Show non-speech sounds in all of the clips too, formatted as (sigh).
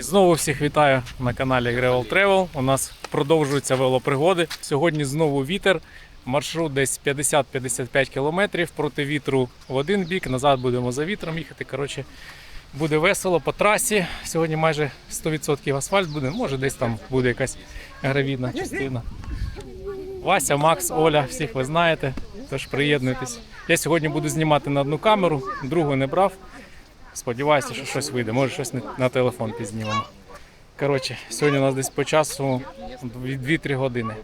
І знову всіх вітаю на каналі Gravel Travel. У нас продовжуються велопригоди. Сьогодні знову вітер. Маршрут десь 50-55 кілометрів проти вітру в один бік. Назад будемо за вітром їхати. Коротше, буде весело по трасі. Сьогодні майже 100% асфальт буде. Може, десь там буде якась гравійна частина. Вася, Макс, Оля, всіх ви знаєте. Тож приєднуйтесь. Я сьогодні буду знімати на одну камеру, другу не брав. Сподіваюся, що щось вийде. Може, щось на телефон пізнімемо. Коротше, сьогодні у нас десь по часу 2-3 години.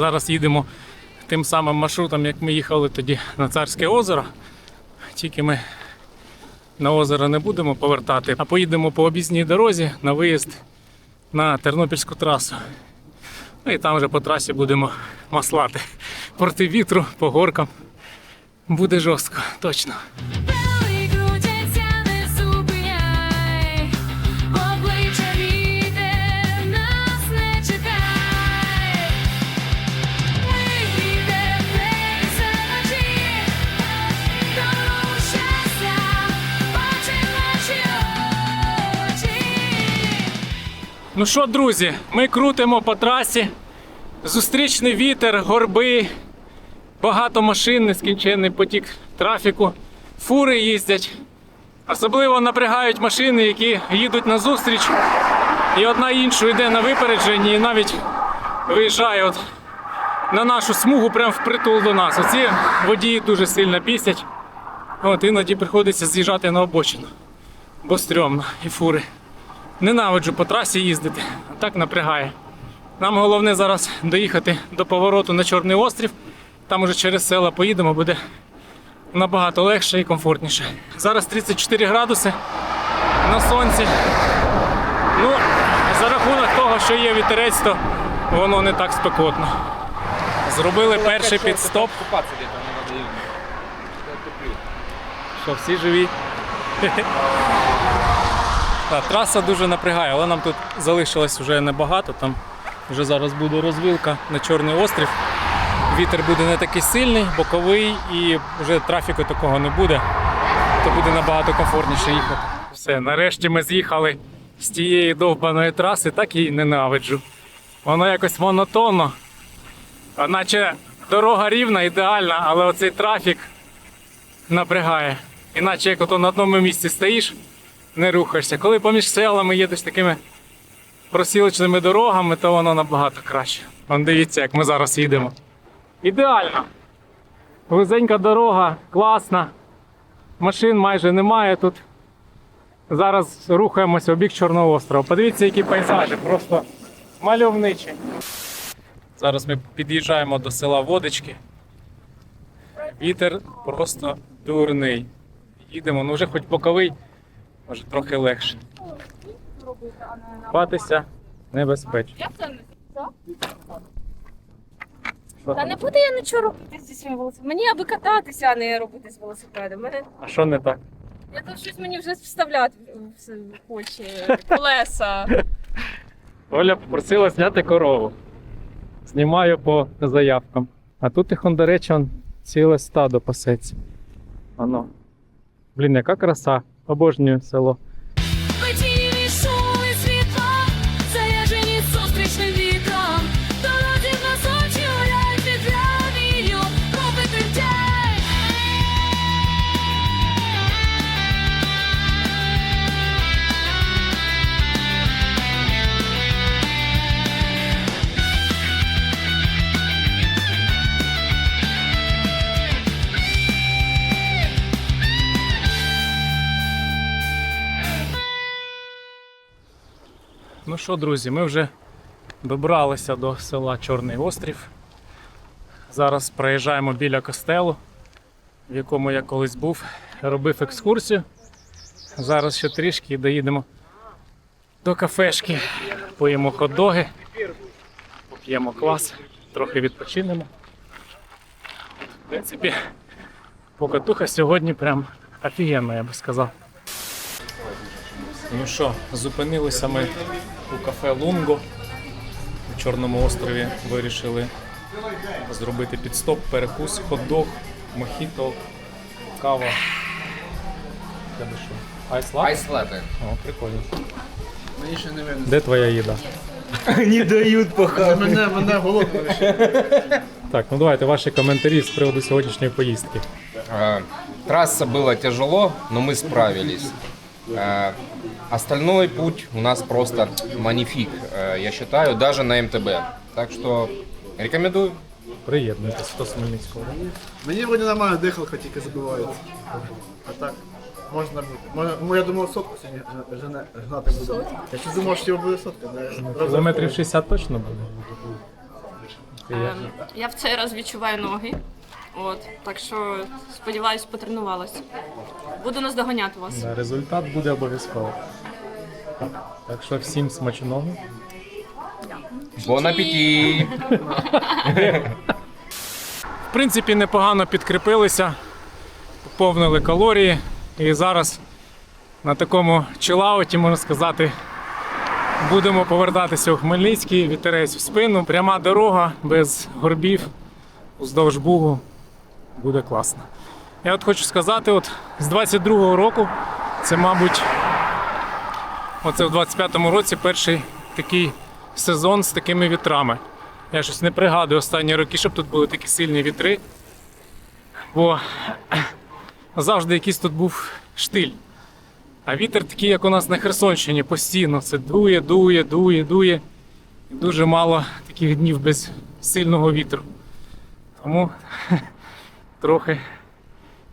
Зараз їдемо тим самим маршрутом, як ми їхали тоді на Царське озеро. Тільки ми на озеро не будемо повертати, а поїдемо по об'їзній дорозі на виїзд на Тернопільську трасу. Ну і там вже по трасі будемо маслати проти вітру, по горкам. Буде жорстко, точно. Ну що, друзі, ми крутимо по трасі. Зустрічний вітер, горби, багато машин, нескінченний потік трафіку, фури їздять. Особливо напрягають машини, які їдуть на зустріч, і одна іншу йде на випередженні і навіть виїжджає от на нашу смугу прямо впритул до нас. Оці водії дуже сильно пісять. От іноді приходиться з'їжджати на обочину, бо стрьомно і фури. Ненавиджу по трасі їздити, так напрягає. Нам головне зараз доїхати до повороту на Чорний острів. Там уже через села поїдемо, буде набагато легше і комфортніше. Зараз 34 градуси на сонці. Ну, за рахунок того, що є вітерець, то воно не так спекотно. Зробили перший підстоп. Що всі живі. (laughs) Так, траса дуже напрягає, але нам тут залишилось вже небагато. Там вже зараз буде розвилка на Чорний острів. Вітер буде не такий сильний, боковий, і вже трафіку такого не буде. То буде набагато комфортніше їхати. Все, нарешті ми з'їхали з тієї довбаної траси, так її ненавиджу. Воно якось монотонно. Наче дорога рівна, ідеальна, але оцей трафік напрягає. Іначе як ото на одному місці стоїш, не рухаєшся. Коли поміж селами їдеш такими просілочними дорогами, то воно набагато краще. Вон дивіться, як ми зараз їдемо. Ідеально. Вузенька дорога, класна. Машин майже немає тут. Зараз рухаємося у бік Чорного острова. Подивіться, які пейзажі, просто мальовничі. Зараз ми під'їжджаємо до села Водички. Вітер просто дурний. Їдемо, ну вже хоч боковий, може трохи легше. Купатися небезпечно. Та не буду я нічого робити зі своїм велосипедом. Мені аби кататися, а не робити з велосипедом. Мене А що не так? я тут щось мені вже вставляти хоче колеса. (laughs) Оля попросила зняти корову. Знімаю по заявкам. А тут їх, до речі, ціле стадо пасеться. Воно. Блін, яка краса. Обожнюю село. Що, друзі, ми вже добралися до села Чорний Острів. Зараз проїжджаємо біля костелу, в якому я колись був, робив екскурсію. Зараз ще трішки і доїдемо до кафешки, поїмо хот-доги, поп'ємо квас, трохи відпочинемо. В принципі, покатуха сьогодні прям офігенна, я би сказав. Ну що, зупинилися ми кафе Лунго у Чорному острові. Вирішили зробити підстоп, перекус, хот-дог, мохіто, кава. Тебе що? Айс латте? Айс латте. О, прикольно. Мені ще не видно. Де твоя їда? Мене, мене голодно Так, ну давайте ваші коментарі з приводу сьогоднішньої поїздки. Э, Трасса была тяжело, но мы справились. Остальной путь у нас просто манифик, э, я считаю, даже на МТБ. Так что рекомендую. Приєднуйтесь, хто з Хмельницького. Мені вроді нормально дихалка тільки забивається. А так, можна бути. Може, ну, я думав, сотку сьогодні ж- жене- гнати буду. Я ще думав, що його буде сотка. не Кілометрів 60 точно буде. Ем, Я в цей раз відчуваю ноги. От, так що сподіваюсь, потренувалась. Буду наздоганяти вас. Результат буде обов'язково. Так, що всім смачного. Бон аппетит! В принципі, непогано підкріпилися, поповнили калорії. І зараз на такому чилауті, можна сказати, будемо повертатися у Хмельницький, вітерець в спину, пряма дорога без горбів уздовж Бугу. Буде класно. Я от хочу сказати, от з 22-го року, це, мабуть, оце в 25-му році перший такий сезон з такими вітрами. Я щось не пригадую останні роки, щоб тут були такі сильні вітри. Бо (clears throat) завжди якийсь тут був штиль. А вітер такий, як у нас на Херсонщині, постійно. Це дує, дує, дує, дує. І дуже мало таких днів без сильного вітру. Тому (laughs) трохи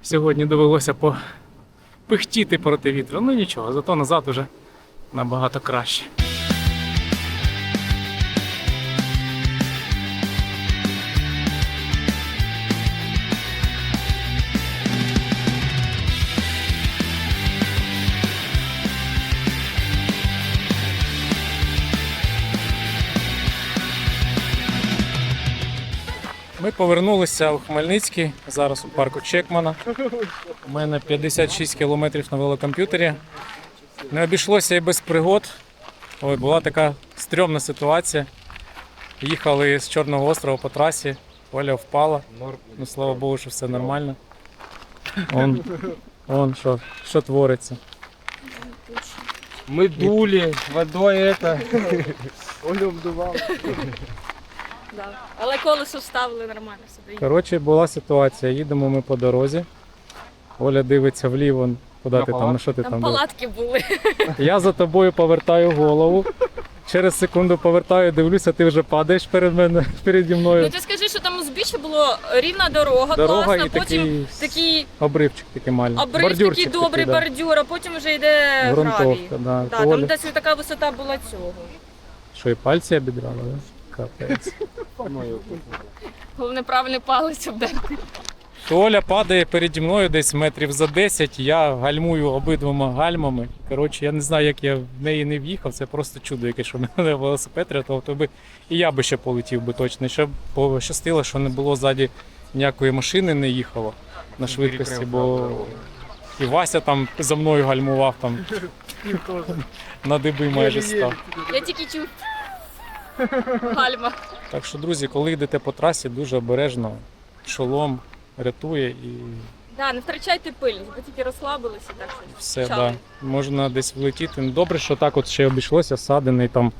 сьогодні довелося попихтіти проти вітру. Ну нічого, зато назад уже набагато краще. Ми повернулися у Хмельницький, зараз у парку Чекмана. У мене 56 кілометрів на велокомп'ютері. Не обійшлося і без пригод. Ой, була така стрьомна ситуація. Їхали з Чорного острова по трасі, Оля впала. Ну, слава Богу, що все нормально. Он, он що, що твориться. Мы дули водой это. Олю вдував. Да. Але колесо вставили нормально собі. Коротше, була ситуація. Їдемо ми по дорозі. Оля дивиться вліво, куди ти там, на що ти Там там палатки були. Я за тобою повертаю голову. Через секунду повертаю, дивлюся, ти вже падаєш перед мене переді Ну ти скажи, що там узбіччя було рівна дорога, Дорога класна, і потім такий такий обривчик такий маленький. обрив, такий Бордюрчик добрий да. бордюр, а потім вже йде гравій. Грунтовка, да. Да, Оля. там десь така висота була цього. Що і пальці обідрали, да? Капець. Головне правильний палець обдерти. То Оля падає переді мною десь метрів за 10, я гальмую обидвома гальмами. Коротше, я не знаю, як я в неї не в'їхав, це просто чудо, яке, що в мене велосипед рятував, то би і я би ще полетів би точно. Ще пощастило, що не було ззаді ніякої машини, не їхало на швидкості, бо і Вася там за мною гальмував там (laughs) на диби майже став. Я тільки чув. Гальма. Так що, друзі, коли йдете по трасі, дуже обережно, шолом рятує і Да, не втрачайте пильність, бо тільки розслабилися, так що все, да. можна десь влетіти. Ну, Добре, що так от ще обійшлося, садений там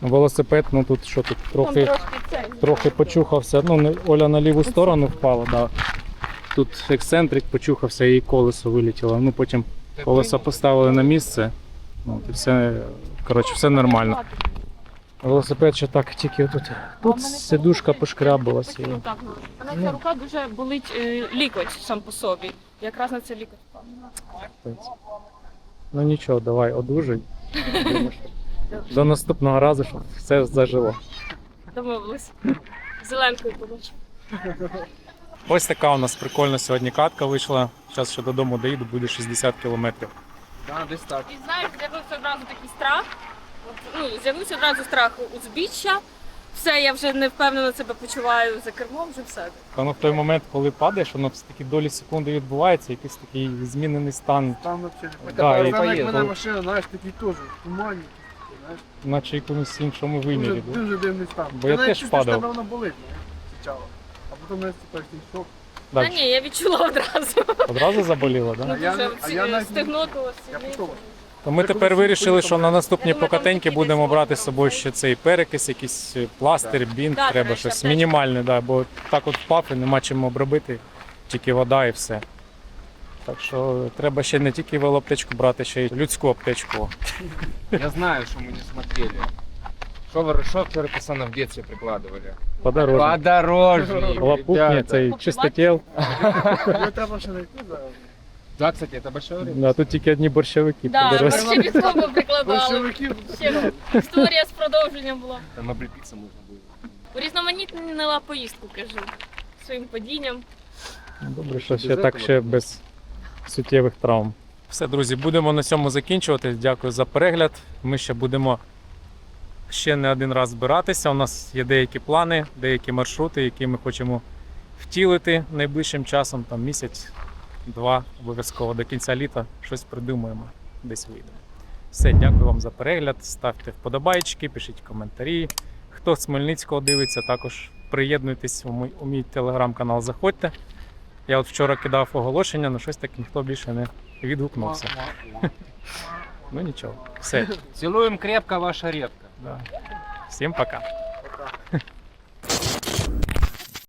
велосипед, ну тут що тут трохи, трошки це. трохи почухався. Ну, не- Оля на ліву сторону впала, да. Тут ексцентрик почухався і колесо вилетіло. Ну потім колесо поставили на місце. Ну, і все, коротше, все нормально. Велосипед ще так тільки тут. Тут сидушка пошкрябалася. Ну, так, ну. Вона ця рука дуже болить е, лікоть сам по собі. Якраз на це лікоть впав. Ну нічого, давай, одужуй. До наступного разу, щоб все зажило. Домовились. Зеленкою побачу. Ось така у нас прикольна сьогодні катка вийшла. Зараз ще додому доїду, буде 60 кілометрів. Да, десь так. І знаєш, з'явився одразу такий страх. Ну, з'явився одразу страх узбіччя. Все, я вже не впевнено себе почуваю за кермом, вже все. Воно в той момент, коли падаєш, воно в такі долі секунди відбувається, якийсь такий змінений стан, Там взагалі не Да, і Саме як мене машина, знаєш, такий теж в тумані. Знаєш, наче якомусь іншому дуже, вимірі. да. дуже дивний стан. Бо я навіть теж чувствуєш, падав. тебе воно болить, знаєш, спочатку. А потім типу, я такий шок. Та Так, ні, я відчула одразу. одразу заболіло, Ну, да? А я не- а я навіть не- стегно то Я сильніше. потім. То ми Це тепер коли вирішили, всі що на наступні Я думаю, там покатеньки такі будемо десь брати з воно собою там ще цей перекис, якийсь е, пластир, бінт, Да, треба треба щось ще мінімальне, да, бо так от впав і нема чим обробити, тільки вода і все. Так що треба ще не тільки велоаптечку брати, ще й людську аптечку. (laughs) Я знаю, что мы не смотрели. Что вы, что вчера пацаны в детстве прикладывали? Подорожник. Подорожник. Лапутня, ребята. цей чистотіл. Його треба ще знайти зараз. Да, кстати, это большое время. Да, тут тільки одні борщовики Да, подорожні. ще від того прикладали. Ще історія з продовженням була. Там облепиться можно будет. Урізноманітнила поїздку, кажу. Своїм падінням. Добре, що ще так ще без суттєвих травм. Все, друзі, будемо на цьому закінчувати. Дякую за перегляд. Ми ще будемо ще не один раз збиратися. У нас є деякі плани, деякі маршрути, які ми хочемо втілити найближчим часом, там місяць, два, обов'язково до кінця літа щось придумаємо, десь вийде. Все, дякую вам за перегляд. Ставте вподобайки, пишіть коментарі. Хто з Хмельницького дивиться, також приєднуйтесь у мій, у мій телеграм-канал, заходьте. Я от вчора кидав оголошення, але щось так ніхто більше не відгукнувся. (laughs) Ну нічого. Все. Целуем крепко, ваша редко. Да. Всім пока. Пока. (laughs)